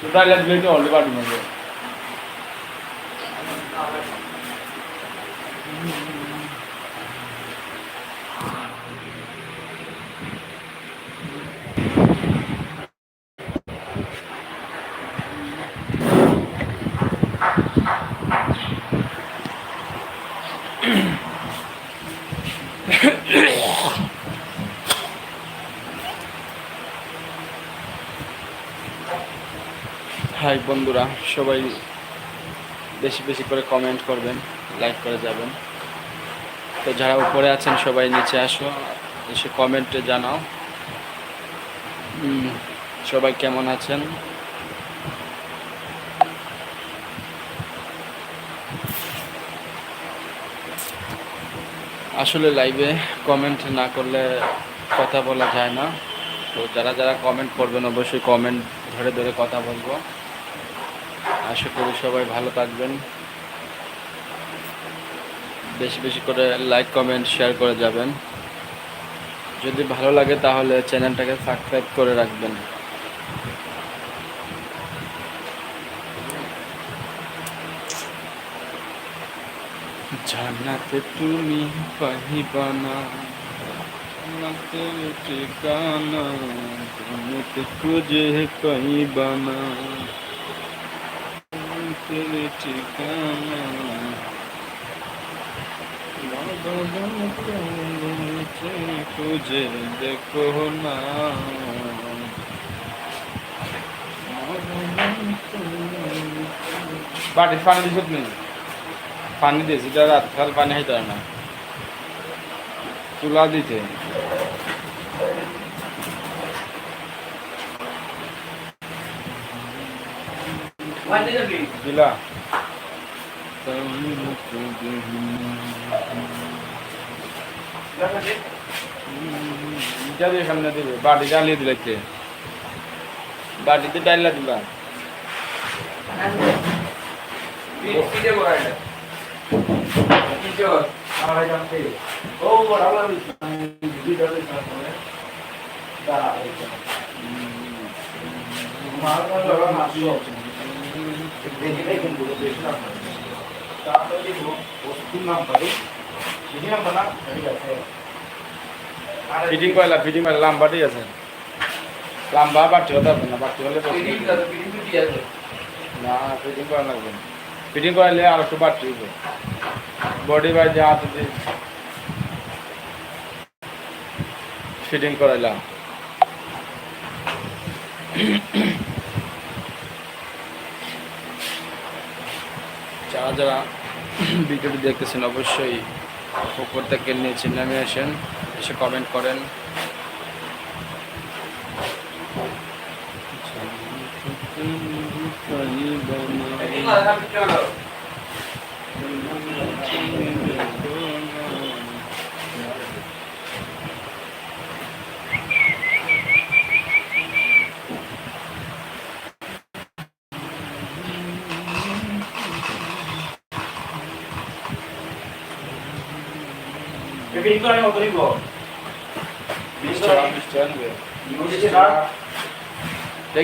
Total দিলে তো already পারবি না হাই বন্ধুরা, সবাই বেশি বেশি করে কমেন্ট করবেন লাইক করে যাবেন। তো যারা উপরে আছেন, সবাই নিচে আসো, এসে কমেন্টে জানাও। সবাই কেমন আছেন? আসলে লাইভে কমেন্ট না করলে কথা বলা যায় না। তো যারা যারা কমেন্ট করবেন, অবশ্যই কমেন্ট ধরে ধরে কথা বলব। আশা করি সবাই ভালো থাকবেন। বেশি বেশি করে লাইক কমেন্ট শেয়ার করে যাবেন। যদি ভালো লাগে তাহলে চ্যানেলটাকে সাবস্ক্রাইব করে রাখবেন। জানাতে তুমি পাহিবা না জান্নাতের ঠিকানা জান্নাতে খুঁজে পাইবা না। জান্নাতের ঠিকানা খুঁজে দেখো না বাটির পানি নেই পানি দিয়েছি, এটা রাতকাল পানি খাইতে না। তুলা দিতে। দিলা এটা দিয়ে সামনে দিবে বাটি ডালিয়ে দিলে কে? বাটিতে ডাইলা দিবা। ফিটিং কয়লা ফিটিং কয়লা লাম্বাটাই আছে। লাম্বা বাড়তি হতে হবে না বাড়তি হলে না ফিটিং করা লাগবে না। ফিটিং করাইলে আর একটু বাড়তি হবে। বডি বাই যা যদি ফিটিং করাইলাম। যারা যারা ভিডিওটি দেখতেছেন অবশ্যই উপর থেকে নিচে নেমে আসেন এসে কমেন্ট করেন।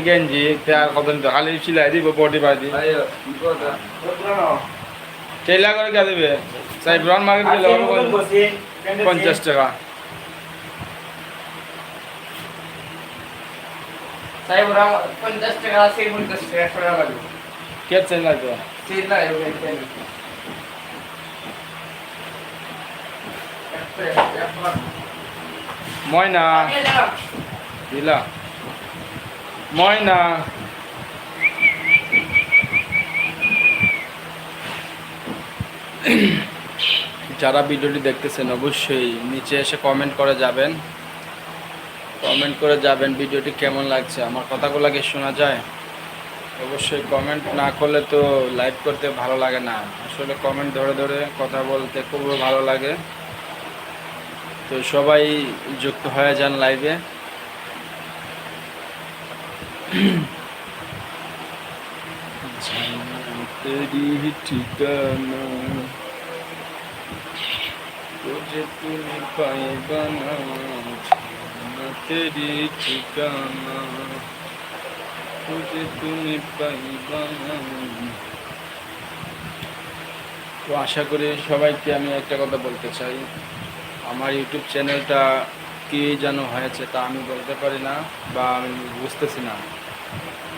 গেঞ্জি তার কত নিতে খালি সিলাই দিব বডি দি চেলা করে কে দেবে? সাইব্রাউন মার্কেট গেলে পঞ্চাশ টাকা। পঞ্চাশ টাকা সেই পঞ্চাশ টাকা লাগবে কে চেন লাগবে সেই না ময়না। দিলা। ময়না। যারা ভিডিওটি দেখতেছেন, অবশ্যই নিচে এসে কমেন্ট করে যাবেন। কমেন্ট করে যাবেন ভিডিওটি কেমন লাগছে, আমার কথাগুলো কি শোনা যায়? অবশ্যই কমেন্ট না করলে তো লাইভ করতে ভালো লাগে না। আসলে কমেন্ট ধরে ধরে কথা বলতে খুবই ভালো লাগে। তো সবাই যুক্ত হয়ে যান লাইভে তো আশা করি সবাইকে আমি একটা কথা বলতে চাই। আমার ইউটিউব চ্যানেলটা কি যেন হয়েছে তা আমি বলতে পারি না বা আমি বুঝতেছি না।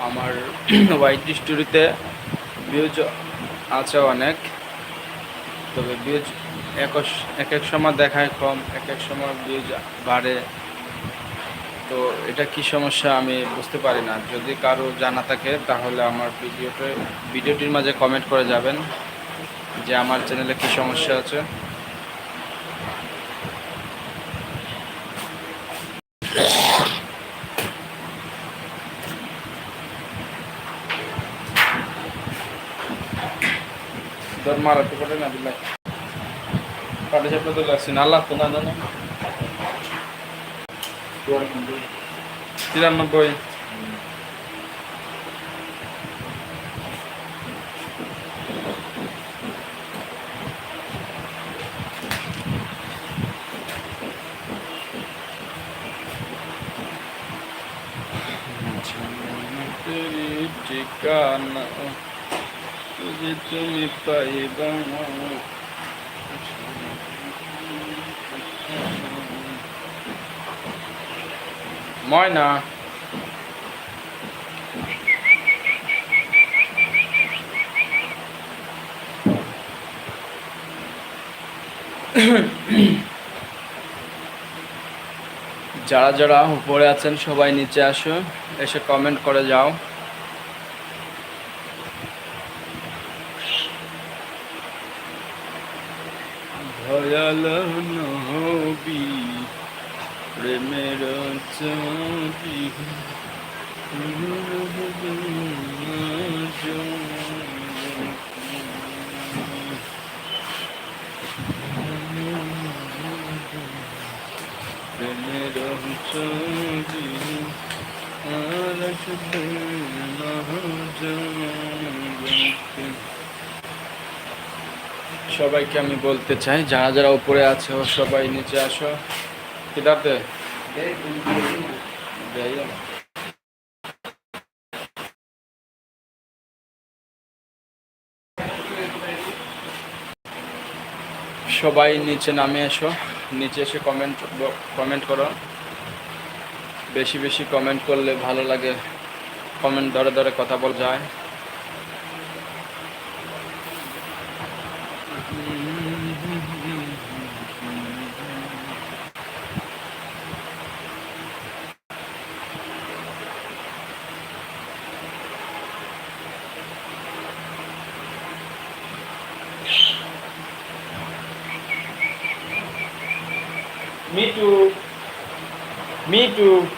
আমার হোয়াইট স্টোরিতে ভিউজ আছে অনেক। তবে ভিউজ এক এক এক সময় দেখায় কম এক এক সময় ভিউজ বাড়ে। তো এটা কি সমস্যা আমি বুঝতে পারি না। যদি কারও জানা থাকে, তাহলে আমার ভিডিওতে, ভিডিওটির মাঝে কমেন্ট করে যাবেন যে আমার চ্যানেলে কি সমস্যা আছে। তোর মারাতে পারে না বিল্লাই পাটে চাপড়ে তো লাগছে না তুমি ময়না। যারা যারা উপরে আছেন সবাই নিচে আসো এসে কমেন্ট করে যাও। ভয়াল নবী প্রেমের ছবি প্রেমের ছবি আর আসবে না সবাইকে আমি বলতে চাই, যারা যারা উপরে আছে, সবাই নিচে আসো। কিদাতে সবাই নিচে নামে এসো, নিচে এসে কমেন্ট কমেন্ট করো। বেশি বেশি কমেন্ট করলে ভালো লাগে কমেন্ট ধরে ধরে কথা বলা যায়। to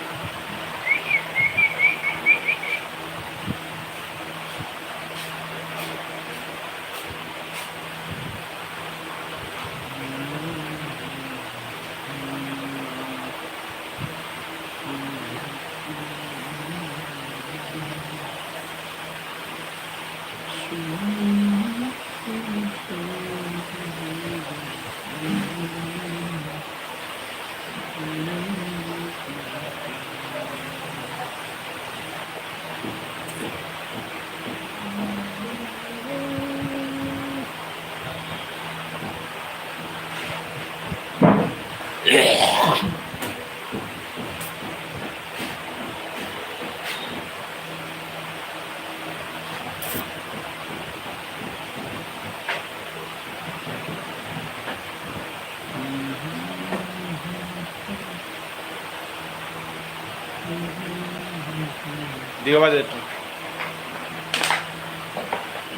দিগো বাজে একটু।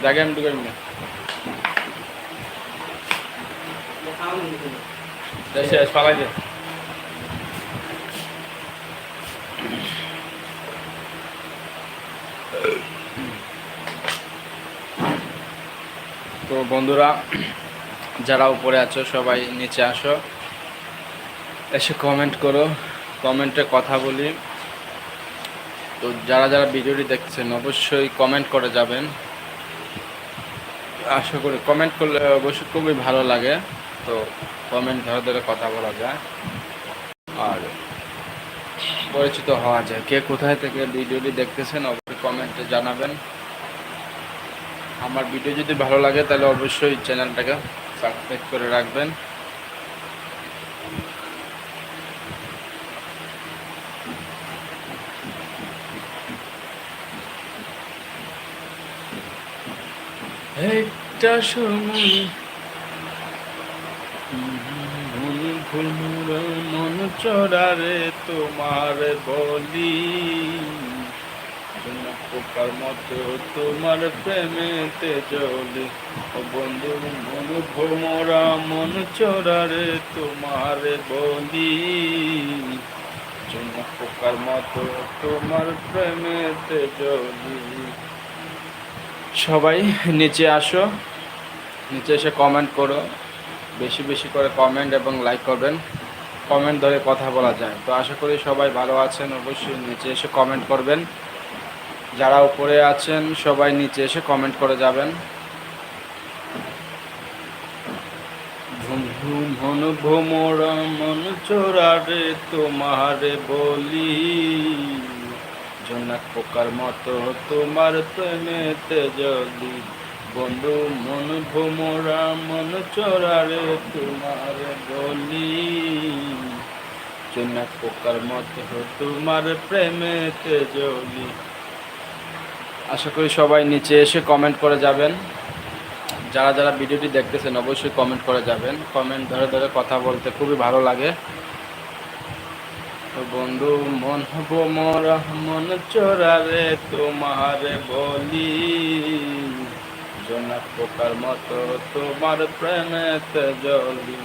জাগে আমি ঢুকাই না শেষ পালাই যায় তো বন্ধুরা, যারা উপরে আছো, সবাই নিচে আসো। এসে কমেন্ট করো। কমেন্টে কথা বলি। তো যারা যারা ভিডিওটি দেখছেন, অবশ্যই কমেন্ট করে যাবেন। আশা করি কমেন্ট করলে অবশ্যই খুবই ভালো লাগে। তো কমেন্ট ধরে ধরে কথা বলা যায়। আর পরিচিত হওয়া যায়। কে কোথায় থেকে ভিডিওটি দেখতেছেন, অবশ্যই কমেন্টে জানাবেন। আমার ভিডিও যদি ভালো লাগে, তাহলে অবশ্যই চ্যানেলটাকে সাবস্ক্রাইব করে রাখবেন। একটা সময় ভুল ভুল মন চড়ারে তোমার বলি। পোকার মতো তোমার প্রেমেতে জলি ও বন্ধু, মন ভোমরা, মন চড়ারে তোমার বলি। যেন পোকার মতো তোমার প্রেমেতে জলি সবাই নিচে আসো। নিচে এসে কমেন্ট করো। বেশি বেশি করে কমেন্ট এবং লাইক করবেন। কমেন্ট ধরে কথা বলা যায়। তো আশা করি সবাই ভালো আছেন। অবশ্যই নিচে এসে কমেন্ট করবেন। যারা উপরে আছেন, সবাই নিচে এসে কমেন্ট করে যাবেন। ঝুম হন, ভোমরা, মন চোরারে তোমারে বলি। জোনাক পোকার মতো তোমার প্রেমেতে জলি বন্ধু, মন ভোমরা, মন চোরারে তোমার বলি। জোনাক পোকার মতো তোমার প্রেমেতে জলি আশা করি সবাই নিচে এসে কমেন্ট করে যাবেন। যারা যারা ভিডিওটি দেখতেছেন, অবশ্যই কমেন্ট করে যাবেন। কমেন্ট ধরে ধরে কথা বলতে খুবই ভালো লাগে। বন্ধু, মন হব মোরা মন চোরারে, তোমারে বলি। জোনাক পোকার মতো তোমার প্রেমেতে জলি।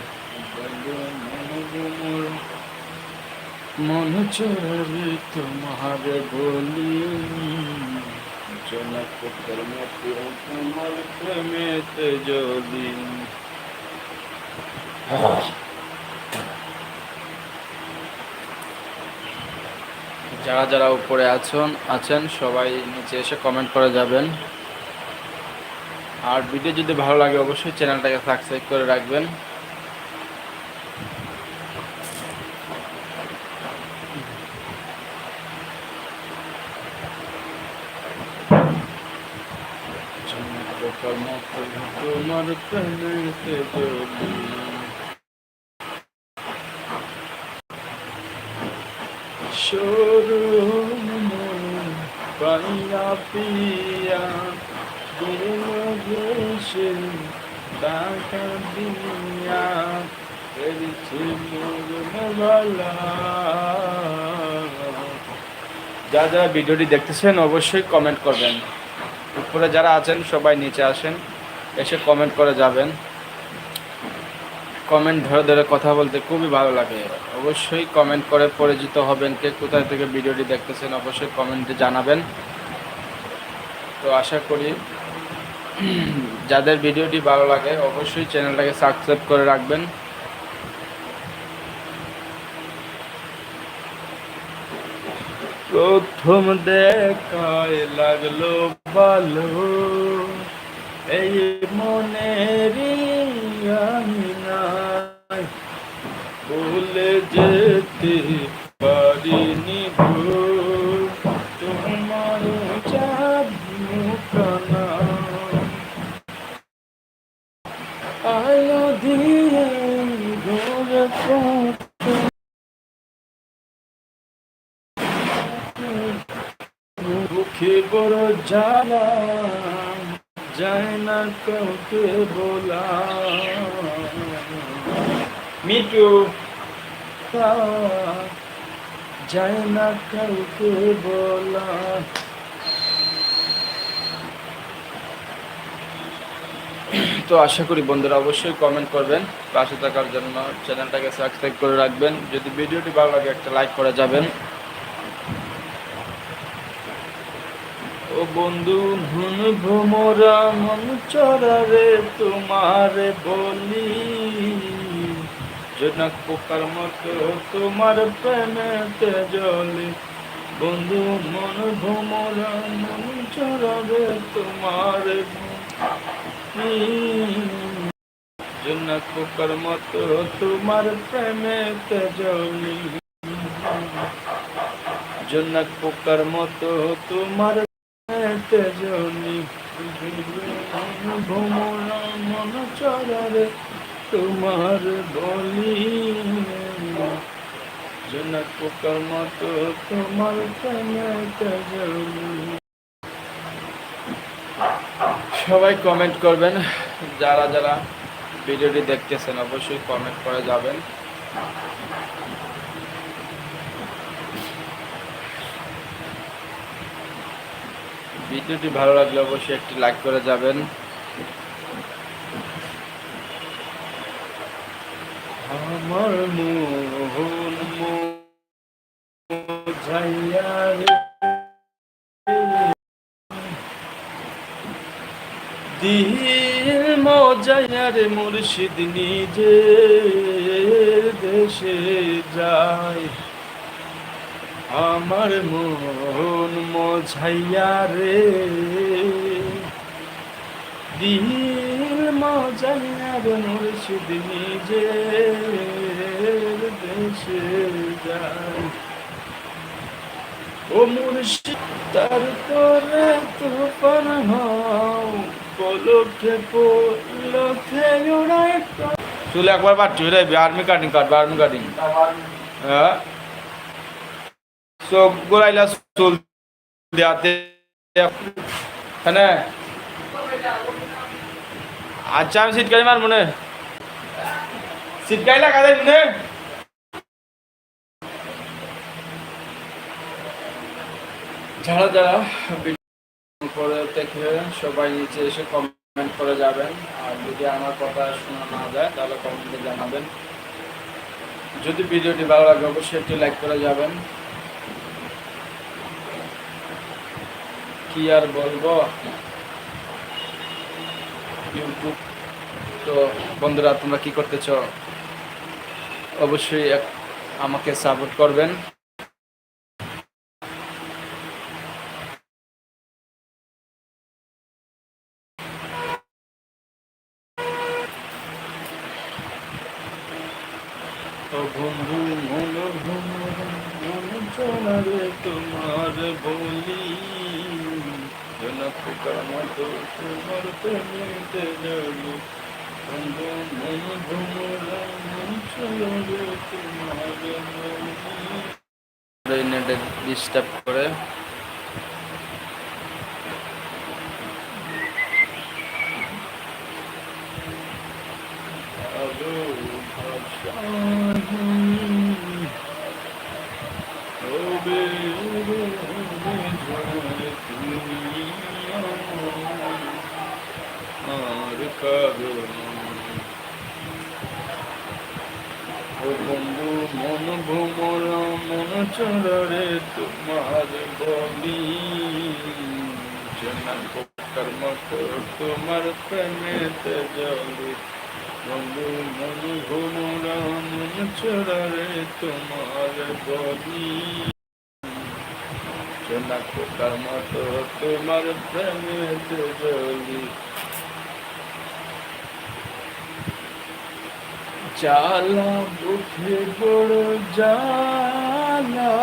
বন্ধু, মন হব মোরা মন চোরারে, তোমারে বলি। জোনাক পোকার মতো তোমার প্রেমেতে জলি। যারা যারা উপরে আছেন আছেন, সবাই নিচে এসে কমেন্ট করে যাবেন। আর ভিডিও যদি ভালো লাগে, অবশ্যই চ্যানেলটাকে সাবস্ক্রাইব করে রাখবেন। তোমার প্রেমেতে যদি শোরুম পাইয়া যারা যারা ভিডিওটি দেখতেছেন অবশ্যই কমেন্ট করবেন। উপরে যারা আছেন, সবাই নিচে আসেন, এসে কমেন্ট করে যাবেন। কমেন্ট ধরে ধরে কথা বলতে খুবই ভালো লাগে। অবশ্যই কমেন্ট করে পরিচিত হবেন কে কোথায় থেকে ভিডিওটি দেখতেছেন, অবশ্যই কমেন্টে জানাবেন। তো আশা করি যাদের ভিডিওটি ভালো লাগে অবশ্যই চ্যানেলটাকে সাবস্ক্রাইব করে রাখবেন। প্রথম দেখায় লাগল ভালো, এই মনেরই আঙিনায় ভুলে যেতে পারিনি গো দিয়ে ঘুরে মুখে বড় জ্বালা যায় না কাউকে বলা। মিটু যায় না কাউকে বলা। তো আশা করি বন্ধুরা অবশ্যই কমেন্ট করবেন। পাশে থাকার জন্য চ্যানেলটাকে সাবস্ক্রাইব করে রাখবেন। যদি ভিডিওটি ভালো লাগে, একটা লাইক করে যাবেন। ও বন্ধু ধুন ভ্রমরা মন চরারে তোমার বলি। জনক পোকার মতো তোমার প্রেমেতে জলি বন্ধু, মন ভ্রমরা মন চরারে তোমার জনক পোকার মতো তোমার প্রেমেতে জলি জনক পোকার মতো তোমার তেজনি ভ্রমণ মন চরারে তোমার বলি জনক পোকার মতো তোমার তেজনি। সবাই কমেন্ট করবেন। যারা যারা ভিডিওটি দেখতেছেন, অবশ্যই কমেন্ট করে যাবেন। ভিডিওটি ভালো লাগলে অবশ্যই একটি লাইক করে যাবেন। আমার মোহন মোঝাইয়া রে দিল মজাইয়া রে মুর্শিদ নিজে দেশে যায়। আমার মন মজাইয়া রে। দিল মজাইয়া রে মুর্শিদ নিজে দেশে যায়। ও মুর্শিদ, তার করে তুফান হও চুলে একবার বাড়ছি রে আর্মি কাটিং কাটবে আর্মি কাটিং হ্যাঁ। চোখ গোড়াইলা চুল দেওয়াতে হ্যাঁ। আচ্ছা আমি সিটকারি মার মনে সিটকারি লাগা দেয় মনে যারা যারা করে দেখে সবাই নিচে এসে কমেন্ট করে যাবেন। আর যদি আমার কথা শোনা না যায়, তাহলে কমেন্টে জানাবেন। যদি ভিডিওটি ভালো লাগে, অবশ্যই একটি লাইক করে যাবেন। কি আর বলব? ইউটিউব তো বন্ধুরা, তোমরা কি করতেছ? অবশ্যই আমাকে সাপোর্ট করবেন ও বন্ধু মন মন চলারে তোমার বলি জনক পোকার মতো তোমার প্রেমেতে জলি বন্ধু মন ভ্রমরা মন চলারে তোমার বলি ডিস্টার্ব করে আলো ভাষাহীন হবে তুমি আর কারণ ও বন্ধু মন ভ্রমর মন চরে তোমার বলি জনা পোকার মতো তোমার প্রেমেতে জলি বন্ধু মন ভ্রমর মন চরে তোমার বলি জনা পোকার মতো তোমার প্রেমেতে জলি জ্বালা বুকে বড় জ্বালা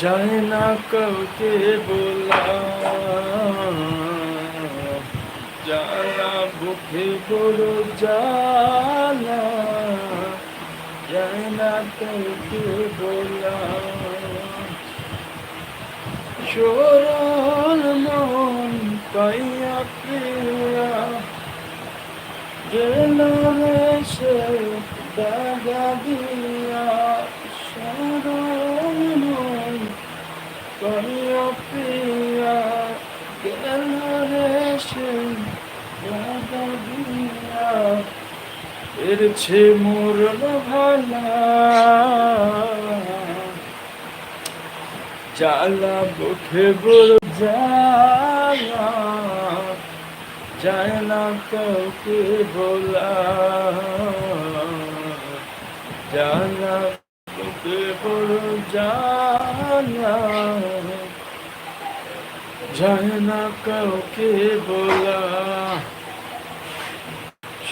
যায় না কাউকে বলা জ্বালা বুকে জালা যায় না তোকে বলা সরল মন পাইয়া প্রিয়া গেল সে দাদা দিয়া সরল মন পাইয়া প্রিয়া গেল রে সে দাগা দিয়া এরছে মোর ভালা জ্বালা বুকে বড় জ্বালা, যায় না কাউকে বলা, জ্বালা বুকে বড় জ্বালা, যায় না কাউকে বলা।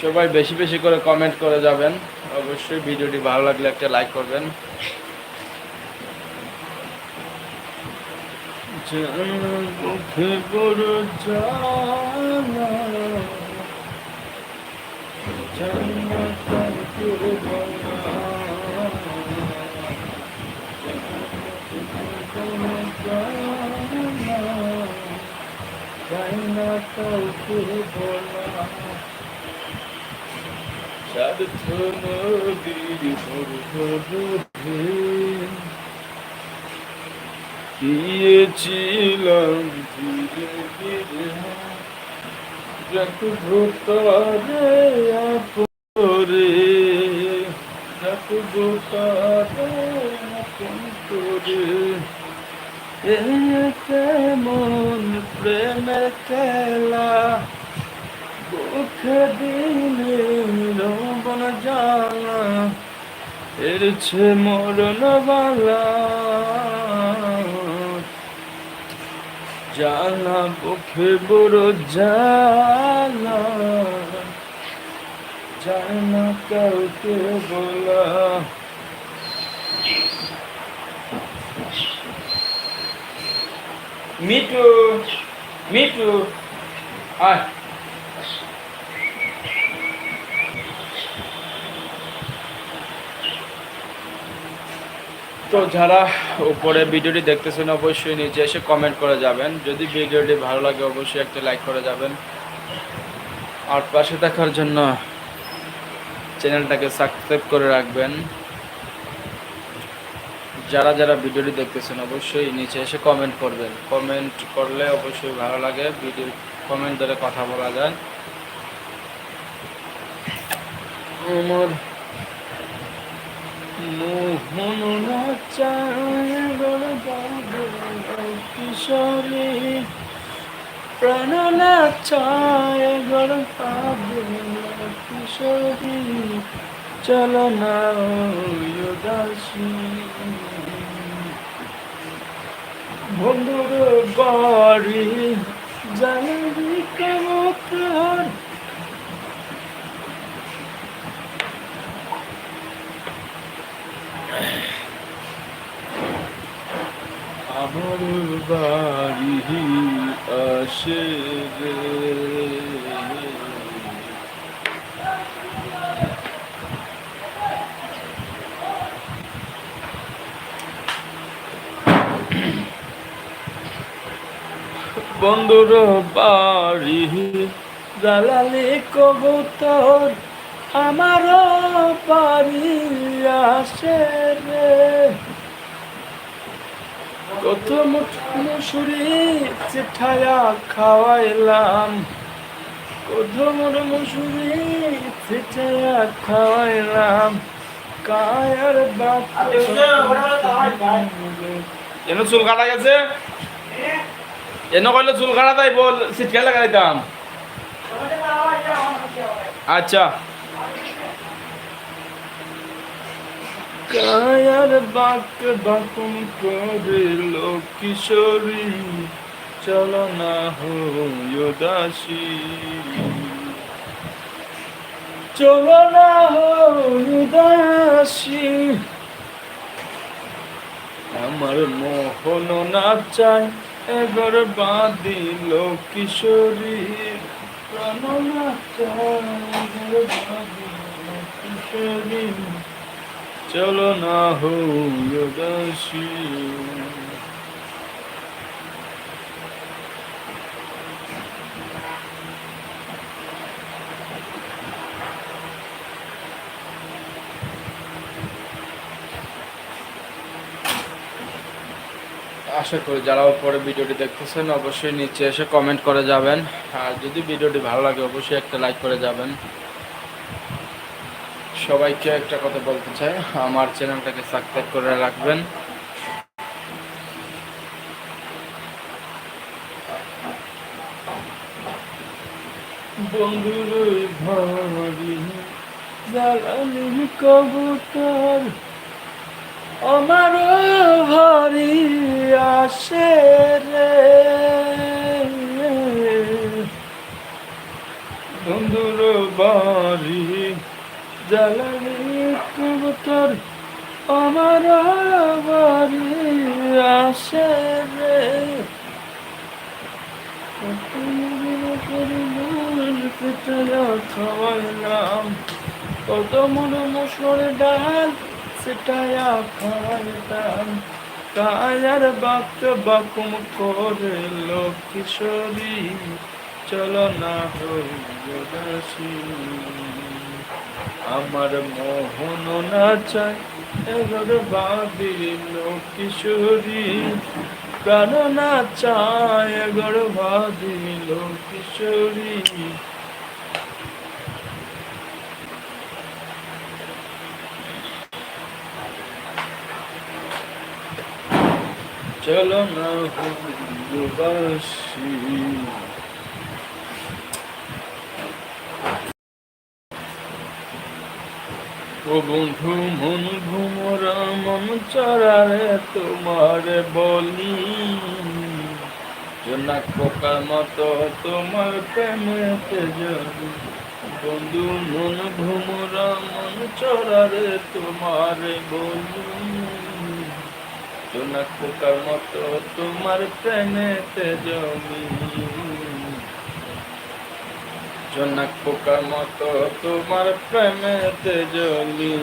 সবাই বেশি বেশি করে কমেন্ট করে যাবেন অবশ্যই ভিডিওটি ভালো লাগলে একটা লাইক করবেন জানা কাউকে বলা স্বার্থ নদীর ভরে গিয়েছিলাম ধীরে ধীরে। রাখব তারে আপরে রাখব তারে আপন করে এ কেমন প্রেমের খেলা বুকে দিলে রবন জানা এরছে মরণ বালা। জানা বুকে বড় জানা জানা কাউকে বলা। মিটু মিটু আয়। তো যারা উপরে ভিডিওটি দেখতেছেন, অবশ্যই নিচে এসে কমেন্ট করে যাবেন। যদি ভিডিওটি ভালো লাগে, অবশ্যই একটা লাইক করে যাবেন। আর পাশে থাকার জন্য চ্যানেলটাকে সাবস্ক্রাইব করে রাখবেন। যারা যারা ভিডিওটি দেখতেছেন, অবশ্যই নিচে এসে কমেন্ট করবেন। কমেন্ট করলে অবশ্যই ভালো লাগে। ভিডিও কমেন্ট ধরে কথা বলা যায়। আমার মোহন কিশোরী। প্রাণ গড় কিশোরী। চলো না বন্ধুর বাড়ি জানি কেমন? আমার বাড়ি আসে বন্ধুর বাড়ি জ্বালালে কবুতর আমার বাড়ি আসে রে। কত মুসুরি চিঠায়া খাওয়াইলাম। কত মোর মুসুরি চিঠায়া খাওয়াইলাম। কায়ার বাপ এন চুল কাটা গেছে? এন কইলে চুল কাটা তাই বল চিটকা লাগাইতাম। আচ্ছা। কায়ার বাক বাকুম করে কিশোরী চলো না হো দাসী চলো না হো দাসী আমার মোহন না চাই এবার বাঁধিল কিশোরী প্রাণ না চাই এবার বাঁধিল কিশোরী চলো না হো দাসী। আশা করি যারা উপরে ভিডিওটি দেখতেছেন, অবশ্যই নিচে এসে কমেন্ট করে যাবেন। আর যদি ভিডিওটি ভালো লাগে, অবশ্যই একটা লাইক করে যাবেন। সবাইকে একটা কথা বলতে চাই। আমার চ্যানেলটাকে সাবস্ক্রাইব করে রাখবেন। বন্ধুর কবুতর আমার আসে রে। বন্ধুর বাড়ি জ্বালানি কবুতর আমার বাড়ি আসে রে। কত মনে মশর ডাল সেটায়া খাওয়াইতাম কায়ার বাক্য বাকুম করে লোক কিশোরী চলো না আমার মোহন না চাই এগর বাবির কিশোরী প্রাণ না চায় এগর বাবির কিশোরী চলো না হইয়াসি বন্ধু, মন ভুমরা মন চড়ারে তোমার বলি। জোনাক পোকার মতো তোমার প্রেমেতে জলি বন্ধু, মন ভুমরা মন চড়ারে তোমার বলি। জোনাক পোকার মতো তোমার প্রেমেতে জমি জোনাক পোকার মতো তোমার প্রেমেতে জ্বলি।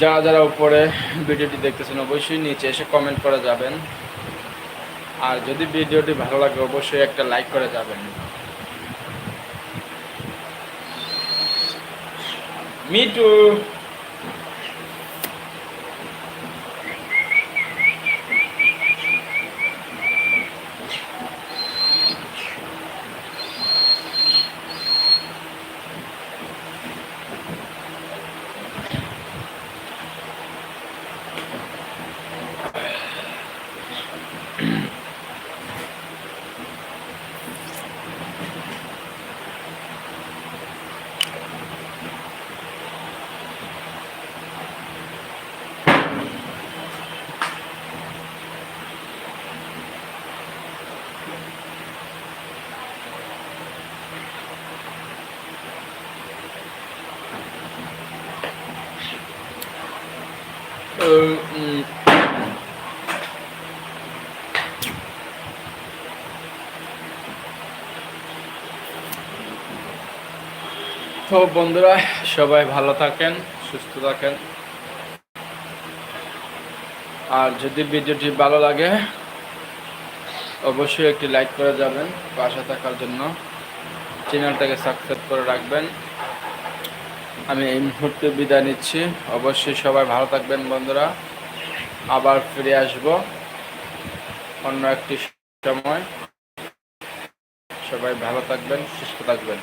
যারা যারা উপরে ভিডিওটি দেখতেছেন, অবশ্যই নিচে এসে কমেন্ট করে যাবেন। আর যদি ভিডিওটি ভালো লাগে, অবশ্যই একটা লাইক করে যাবেন। মিটু তো বন্ধুরা, সবাই ভালো থাকেন, সুস্থ থাকেন। আর যদি ভিডিওটি ভালো লাগে, অবশ্যই একটি লাইক করে যাবেন পাশে থাকার জন্য। চ্যানেলটাকে সাবস্ক্রাইব করে রাখবেন। আমি এই মুহূর্তে বিদায় নিচ্ছি। অবশ্যই সবাই ভালো থাকবেন বন্ধুরা। আবার ফিরে আসব অন্য একটি সময়। সবাই ভালো থাকবেন, সুস্থ থাকবেন।